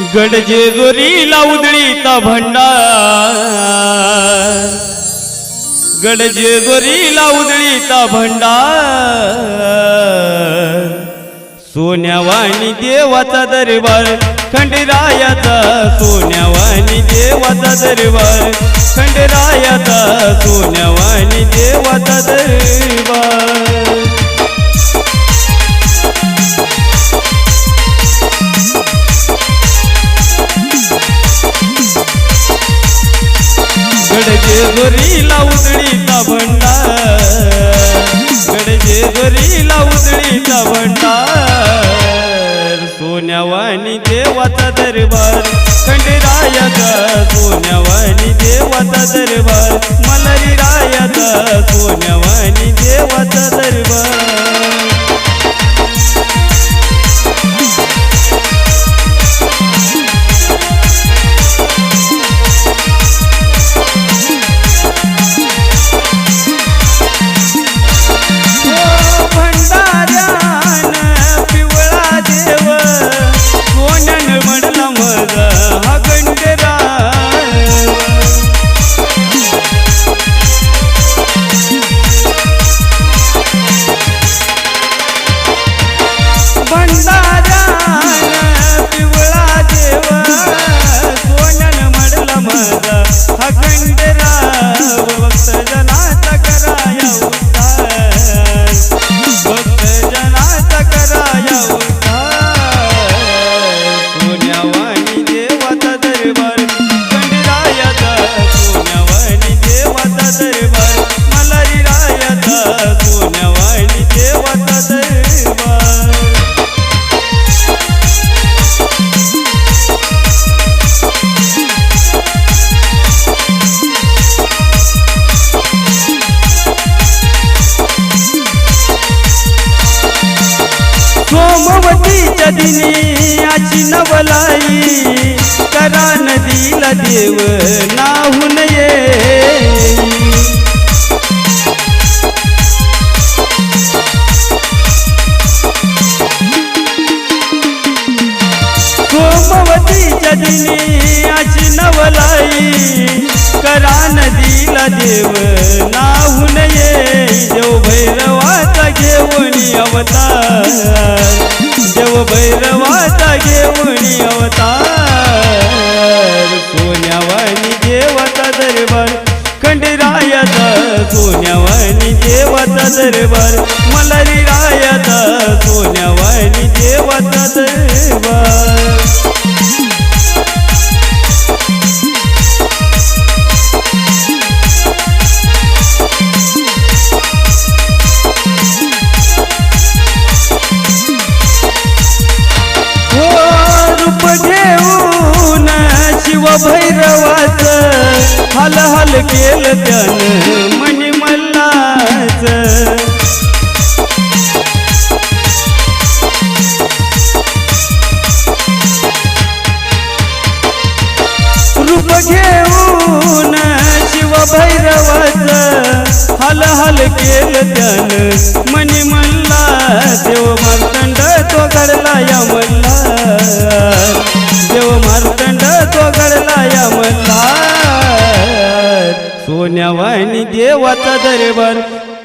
गडजे गोरीला भंडार. गडजे गोरीला उदळीता भंडार. सोन्यावाणी देवाचा दरबार खंडरायाचा सोन्यावाणी देवाचा दरबार खंडरायाचा सोन्यावाणी देवाचा दरबार. गडजे गोरीला उदळीचा भंडार. गडजे गोरीला उदळीचा भंडार. सोन्यावाणी देवाचा दरबार. खंडरायाचा सोन्यावाणी देवाचा दरबार. मलरी रायाचा सोन्यावाणी देवाचा दरबार. सोमवतीच्या दिनी आची नवलाई करा नदीला देव नाहून ये. दिनी नवलाई करा नदीला देव नाहून ये देव भैरवाचा घेऊन अवतार. देव भैरवाचा घेऊन अवतार. सोन्यावानी देवाचा दरबार खंडरायाचा सोन्यावानी देवाचा दरबार. मलारी रायाचा सोन्यावानी देवाचा दरबार. रूप घेऊन शिव भैरवाच हल हल केलं त्यानं मनी मल्लाच हल हल केलं त्यानं. मनी म्हणला देव मार्तंड तो घडला या म्हणला. देव मार्तंड तो घडला या म्हणला. सोन्यावानी देवाचा दरबार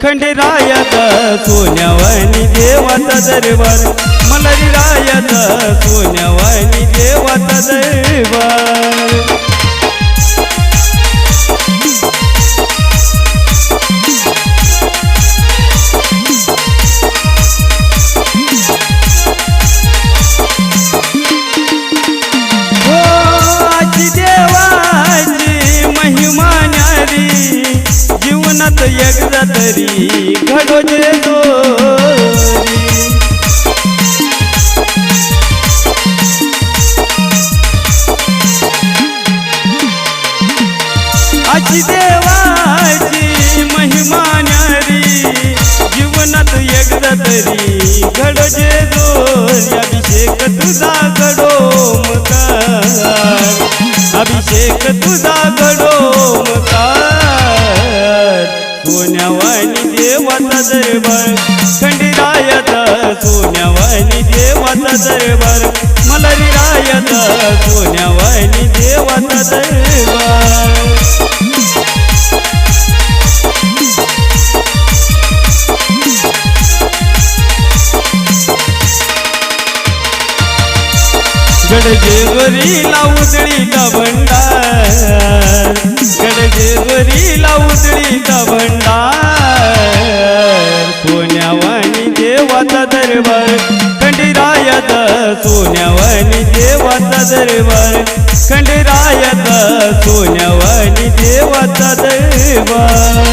खंडरायाचा सोन्यावानी देवाचा दरबार. मलरी रायाचा सोन्यावानी देवाचा दरबार. नाथ एकदा तरी घडोजे दोरी. अशी देवाची महिमा न्यारी जीवनात एकदा तरी घडजे दोरी. अभिषेक तुझा घडो मकार अभिषेक तुझा घडो मकार सोन्यावानी देवाचा दरबार. खंडीरायाचा सोन्यावानी देवाचा दरबार. मला निरायाचा सोन्यावानी देवाचा दरबार. गडजेवरीला उजळीचा भंडार? गडजेवरीला उजळीचा भंडार? सोन्यावाणी देवाचा दरबार खंडरायाचा सोन्यावाणी देवाचा दरबार खंडरायाचा सोन्यावाणी देवाचा दरबार.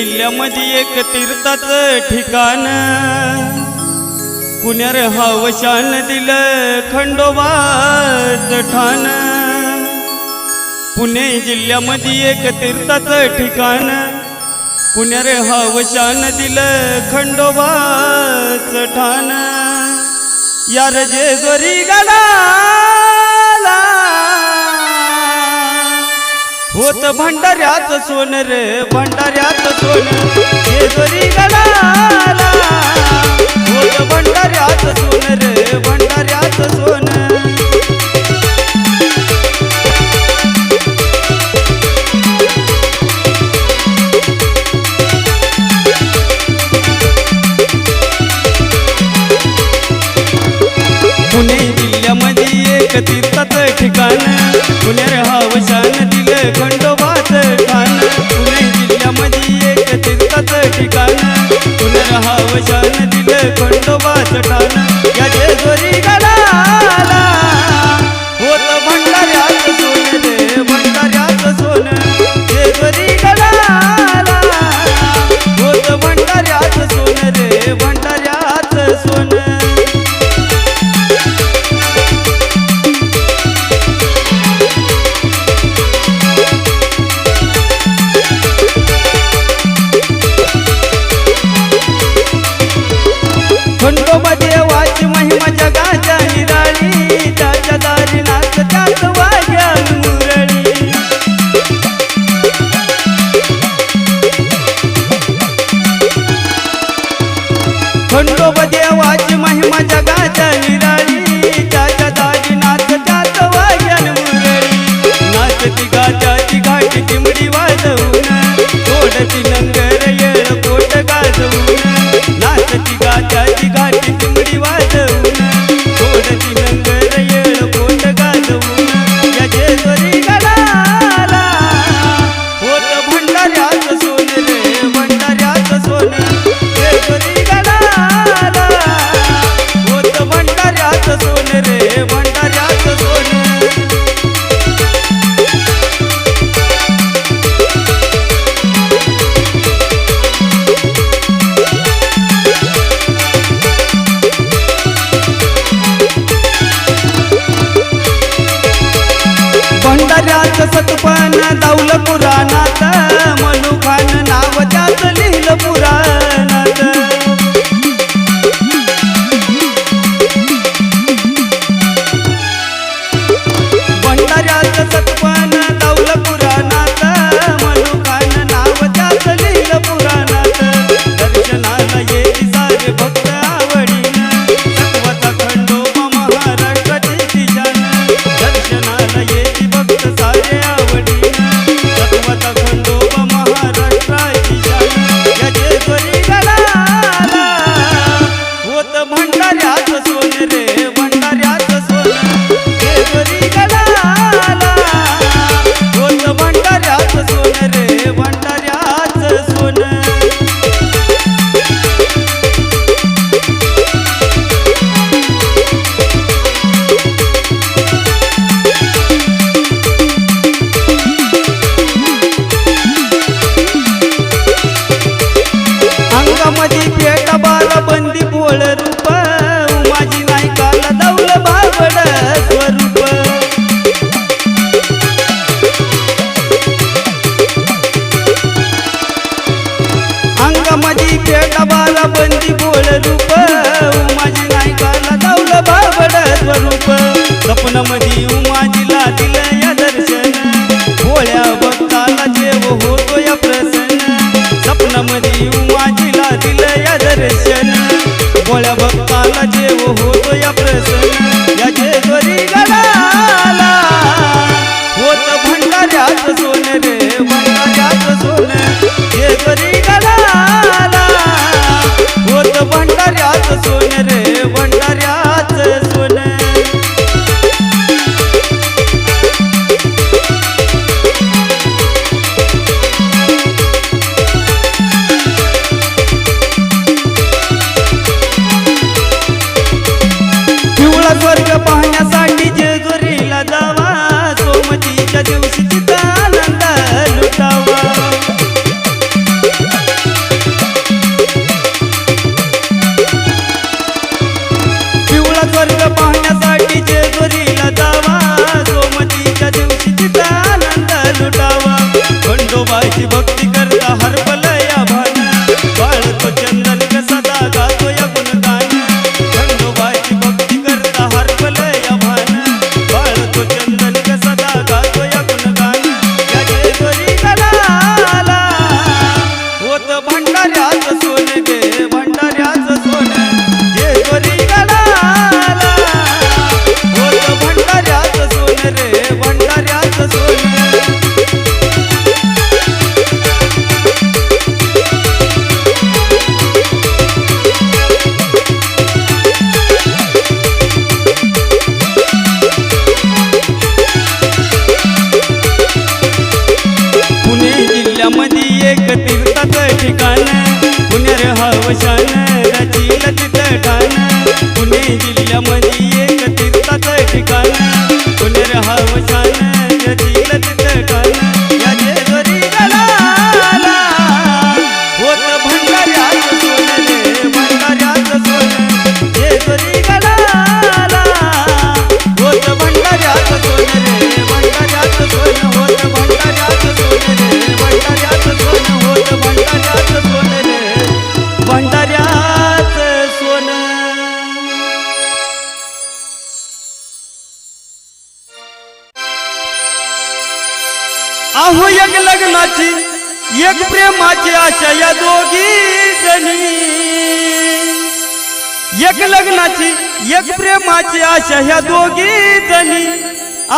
जिल्ह्यामध्ये एक तीर्थाचं ठिकाण. कुण्यार हावशान दिलं खंडोबाच ठाण. पुणे जिल्ह्यामध्ये एक तीर्थाचं ठिकाण. पुण्यार हावशान दिलं खंडोबाच ठाण. यार जेजोरी गाडा होत भंडाऱ्यात सोन रे भंडाऱ्यात सोन. शेजरी गडाला होत भंडाऱ्यात सोन रे भंडाऱ्यात सोन. भाषण दिले खंडोबा चटान या जेजुरी सोए रे तुला बंदी बोल रूप. माझी नायकाला धावलं बाबड स्वरूप. स्वप्न मधी कार्यात सुन देवा आहो एक लग्नाची एक प्रेमाची आशा या दोघी जणी. एक लग्नाची एक प्रेमाची आशा या दोघी जणी.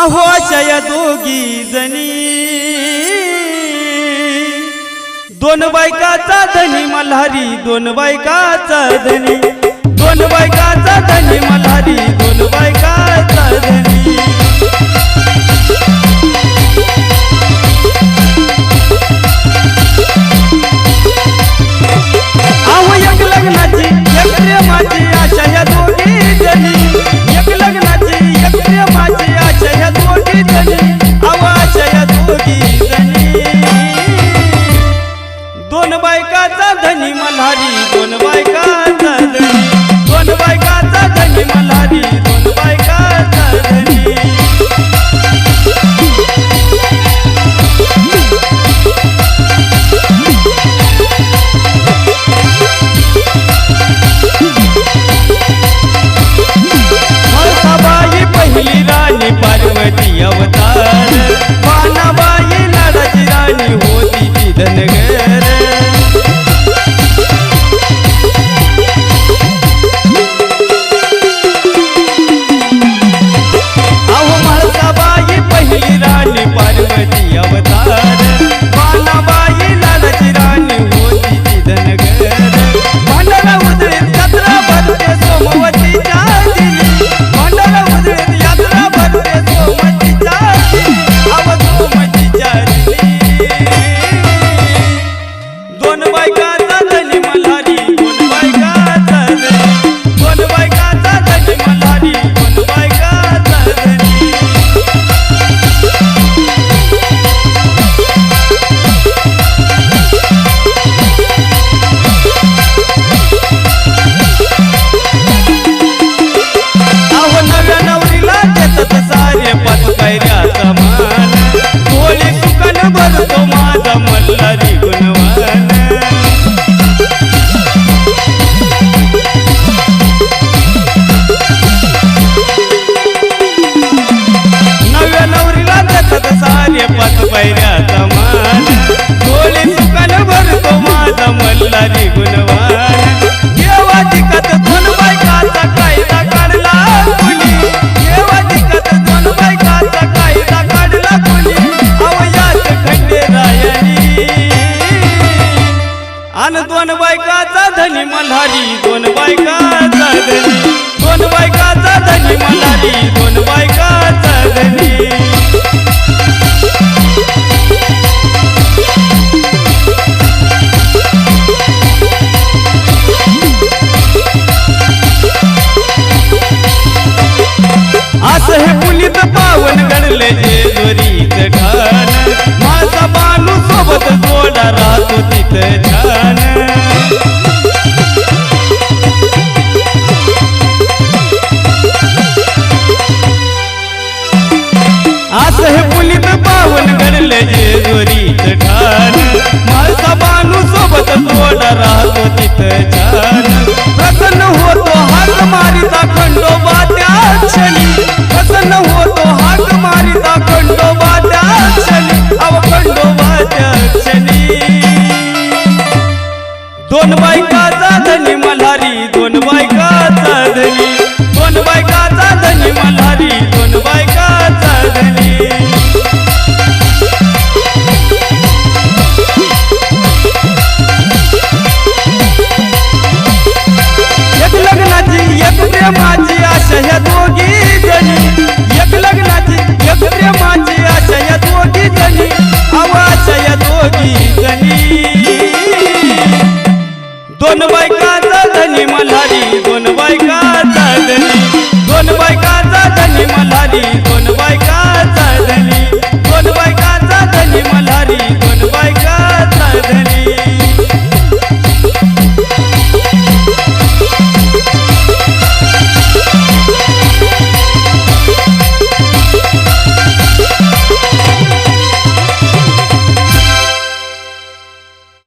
आहो आशा या दोघी जणी. दोन बायकाचा धनी मल्हारी दोन बायकाचा धनी. दोन बायकाचा धनी मल्हारी दोन बायकाचा धनी. दोन बायकाचा